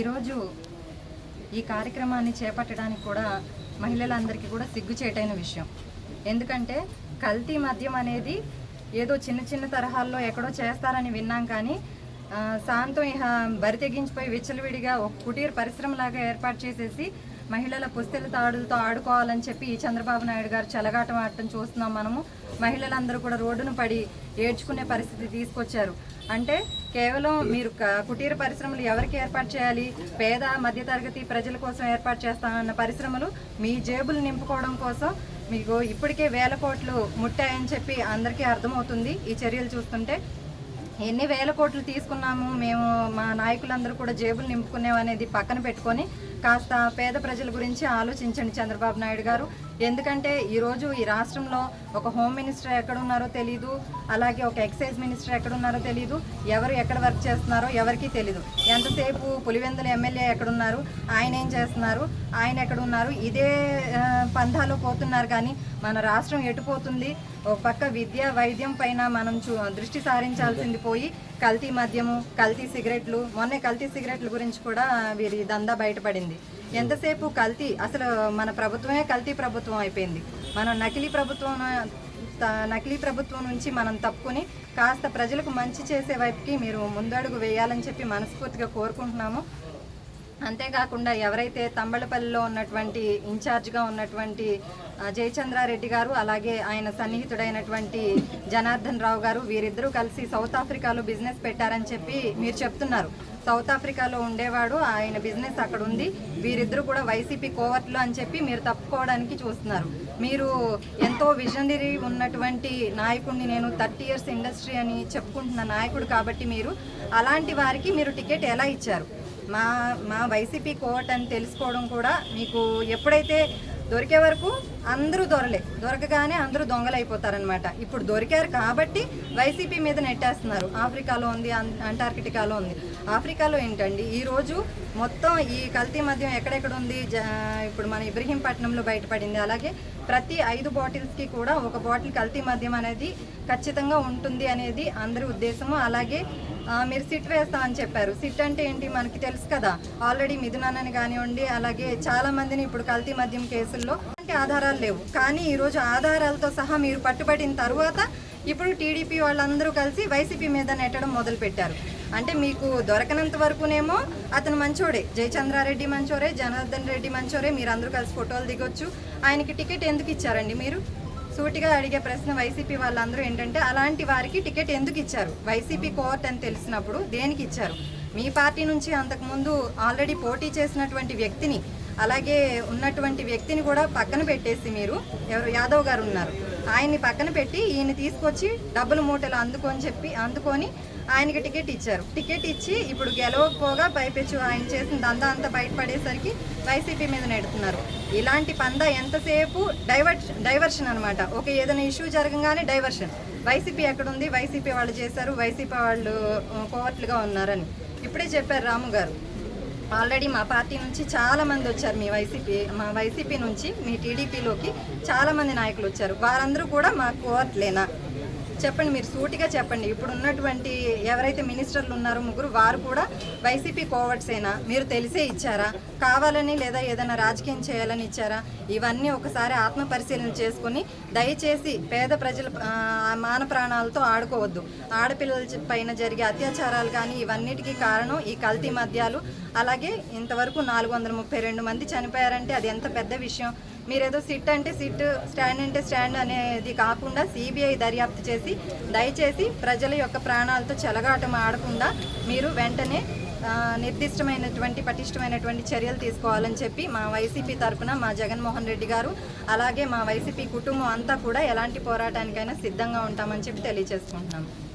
ఈరోజు ఈ కార్యక్రమాన్ని చేపట్టడానికి కూడా మహిళలందరికీ కూడా సిగ్గుచేటైన విషయం. ఎందుకంటే కల్తీ మద్యం అనేది ఏదో చిన్న చిన్న తరహాల్లో ఎక్కడో చేస్తారని విన్నాం కానీ సాంతం ఇహ బరి తెగించిపోయి విచ్చలవిడిగా ఒక కుటీర పరిశ్రమలాగా ఏర్పాటు చేసేసి మహిళల పుస్తెల తాడులతో ఆడుకోవాలని చెప్పి ఈ చంద్రబాబు నాయుడు గారు చెలగాటం ఆడటం చూస్తున్నాం మనము. మహిళలందరూ కూడా రోడ్డును పడి ఏడ్చుకునే పరిస్థితి తీసుకొచ్చారు. అంటే కేవలం మీరు కుటీర పరిశ్రమలు ఎవరికి ఏర్పాటు చేయాలి? పేద మధ్యతరగతి ప్రజల కోసం ఏర్పాటు చేస్తామన్న పరిశ్రమలు మీ జేబులు నింపుకోవడం కోసం మీకు ఇప్పటికే వేల కోట్లు ముట్టాయని చెప్పి అందరికీ అర్థమవుతుంది ఈ చర్యలు చూస్తుంటే. ఎన్ని వేల కోట్లు తీసుకున్నాము మేము మా నాయకులందరూ కూడా జేబులు నింపుకునేవనేది పక్కన పెట్టుకొని కాస్త పేద ప్రజల గురించి ఆలోచించండి చంద్రబాబు నాయుడు గారు. ఎందుకంటే ఈరోజు ఈ రాష్ట్రంలో ఒక హోమ్ మినిస్టర్ ఎక్కడ ఉన్నారో తెలీదు అలాగే ఒక ఎక్సైజ్ మినిస్టర్ ఎక్కడ ఉన్నారో తెలీదు. ఎవరు ఎక్కడ వర్క్ చేస్తున్నారో ఎవరికీ తెలీదు. ఎంతసేపు పులివెందుల ఎమ్మెల్యే ఎక్కడున్నారు ఆయన ఏం చేస్తున్నారు ఆయన ఎక్కడ ఉన్నారు ఇదే పంధాలో పంథాలో పోతున్నారు కానీ మన రాష్ట్రం ఎటుపోతుంది ఒక పక్క విద్య వైద్యం పైన మనం చూ దృష్టి సారించాల్సింది పోయి కల్తీ మద్యము కల్తీ సిగరెట్లు మొన్నే కల్తీ సిగరెట్ల గురించి కూడా వీరి దందా బయటపడింది. ఎంతసేపు కల్తీ అసలు మన ప్రభుత్వమే కల్తీ ప్రభుత్వం అయిపోయింది. మనం నకిలీ ప్రభుత్వం నకిలీ ప్రభుత్వం నుంచి మనం తప్పుకొని కాస్త ప్రజలకు మంచి చేసే వైపుకి మీరు ముందడుగు వేయాలని చెప్పి మనస్ఫూర్తిగా కోరుకుంటున్నాము. అంతేకాకుండా ఎవరైతే తంబళపల్లిలో ఉన్నటువంటి ఇన్ఛార్జ్గా ఉన్నటువంటి జయచంద్రారెడ్డి గారు అలాగే ఆయన సన్నిహితుడైనటువంటి జనార్దన్ రావు గారు వీరిద్దరూ కలిసి సౌత్ ఆఫ్రికాలో బిజినెస్ పెట్టారని చెప్పి మీరు చెప్తున్నారు. సౌత్ ఆఫ్రికాలో ఉండేవాడు ఆయన బిజినెస్ అక్కడ ఉంది. వీరిద్దరూ కూడా వైసీపీ కోవర్ట్లు అని చెప్పి మీరు తప్పుకోవడానికి చూస్తున్నారు. మీరు ఎంతో విజనరీ ఉన్నటువంటి నాయకుడిని నేను థర్టీ ఇయర్స్ ఇండస్ట్రీ అని చెప్పుకుంటున్న నాయకుడు కాబట్టి మీరు అలాంటి వారికి మీరు టికెట్ ఎలా ఇచ్చారు? మా మా వైసీపీ కోట్ అని తెలుసుకోవడం కూడా మీకు ఎప్పుడైతే దొరికే వరకు అందరూ దొరలే. దొరకగానే అందరూ దొంగలైపోతారనమాట ఇప్పుడు దొరికారు కాబట్టి వైసీపీ మీద నెట్టేస్తున్నారు. ఆఫ్రికాలో ఉంది అంటార్కిటికాలో ఉంది. ఆఫ్రికాలో ఏంటండి? ఈరోజు మొత్తం ఈ కల్తీ మద్యం ఎక్కడెక్కడ ఉంది? ఇప్పుడు మన ఇబ్రహీంపట్నంలో బయటపడింది. అలాగే ప్రతి ఐదు బాటిల్స్కి కూడా ఒక బాటిల్ కల్తీ మద్యం అనేది ఖచ్చితంగా ఉంటుంది అనేది అందరి ఉద్దేశము. అలాగే మీరు సిట్ వేస్తామని చెప్పారు. సిట్ అంటే ఏంటి? మనకి తెలుసు కదా. ఆల్రెడీ మిథునాన్నని కానివ్వండి అలాగే చాలా మందిని ఇప్పుడు కల్తీ మద్యం కేసుల్లో ఎలాంటి ఆధారాలు లేవు. కానీ ఈరోజు ఆధారాలతో సహా మీరు పట్టుబడిన తర్వాత ఇప్పుడు టీడీపీ వాళ్ళందరూ కలిసి వైసీపీ మీద నెట్టడం మొదలు పెట్టారు అంటే మీకు దొరకనంత వరకునేమో అతను మంచోడే. జయచంద్రారెడ్డి మంచోరే జనార్దన్ రెడ్డి మంచోరే. మీరు అందరూ కలిసి ఫోటోలు దిగొచ్చు. ఆయనకి టికెట్ ఎందుకు ఇచ్చారండి మీరు? సూటిగా అడిగే ప్రశ్న వైసీపీ వాళ్ళందరూ ఏంటంటే అలాంటి వారికి టికెట్ ఎందుకు ఇచ్చారు? వైసీపీ కోర్ట్ అని తెలిసినప్పుడు దేనికి ఇచ్చారు? మీ పార్టీ నుంచి అంతకుముందు ఆల్రెడీ పోటీ చేసినటువంటి వ్యక్తిని అలాగే ఉన్నటువంటి వ్యక్తిని కూడా పక్కన పెట్టేసి మీరు ఎవరు యాదవ్ గారు ఉన్నారు ఆయన్ని పక్కన పెట్టి ఈయన తీసుకొచ్చి డబ్బులు మూటలు అందుకొని చెప్పి అందుకొని ఆయనకి టికెట్ ఇచ్చారు. టికెట్ ఇచ్చి ఇప్పుడు గెలవకపోగా పైపెచ్చు ఆయన చేసిన దందా అంతా బయటపడేసరికి వైసీపీ మీద నెడుతున్నారు. ఇలాంటి పంద ఎంతసేపు డైవర్ట్ డైవర్షన్ అనమాట ఒక ఏదైనా ఇష్యూ జరగగానే డైవర్షన్. వైసీపీ ఎక్కడుంది? వైసీపీ వాళ్ళు చేశారు వైసీపీ వాళ్ళు కోవర్ట్లుగా ఉన్నారని. ఇప్పుడే చెప్పారు రాము గారు. ఆల్రెడీ మా పార్టీ నుంచి చాలా మంది వచ్చారు మీ వైసీపీ మా వైసీపీ నుంచి మీ టీడీపీలోకి చాలా మంది నాయకులు వచ్చారు. వారందరూ కూడా మా కోవర్ట్లేనా చెప్పండి మీరు సూటిగా చెప్పండి. ఇప్పుడు ఉన్నటువంటి ఎవరైతే మినిస్టర్లు ఉన్నారో ముగ్గురు వారు కూడా వైసీపీ కోవట్సేనా మీరు తెలిసే ఇచ్చారా? కావాలని లేదా ఏదైనా రాజకీయం చేయాలని ఇచ్చారా? ఇవన్నీ ఒకసారి ఆత్మ పరిశీలన చేసుకుని దయచేసి పేద ప్రజల మాన ప్రాణాలతో ఆడుకోవద్దు. ఆడపిల్లల పైన జరిగే అత్యాచారాలు కానీ ఇవన్నిటికీ కారణం ఈ కల్తీ మద్యాలు. అలాగే ఇంతవరకు నాలుగు వందల ముప్పై రెండు మంది చనిపోయారంటే అది ఎంత పెద్ద విషయం? మీరేదో సిట్ అంటే సిట్ స్టాండ్ అంటే స్టాండ్ అనేది కాకుండా సిబిఐ దర్యాప్తు చేసి దయచేసి ప్రజల యొక్క ప్రాణాలతో చెలగాటం ఆడకుండా మీరు వెంటనే నిర్దిష్టమైనటువంటి పటిష్టమైనటువంటి చర్యలు తీసుకోవాలని చెప్పి మా వైసీపీ తరఫున మా జగన్మోహన్ రెడ్డి గారు అలాగే మా వైసీపీ కుటుంబం అంతా కూడా ఎలాంటి పోరాటానికైనా సిద్ధంగా ఉంటామని చెప్పి తెలియజేసుకుంటున్నాము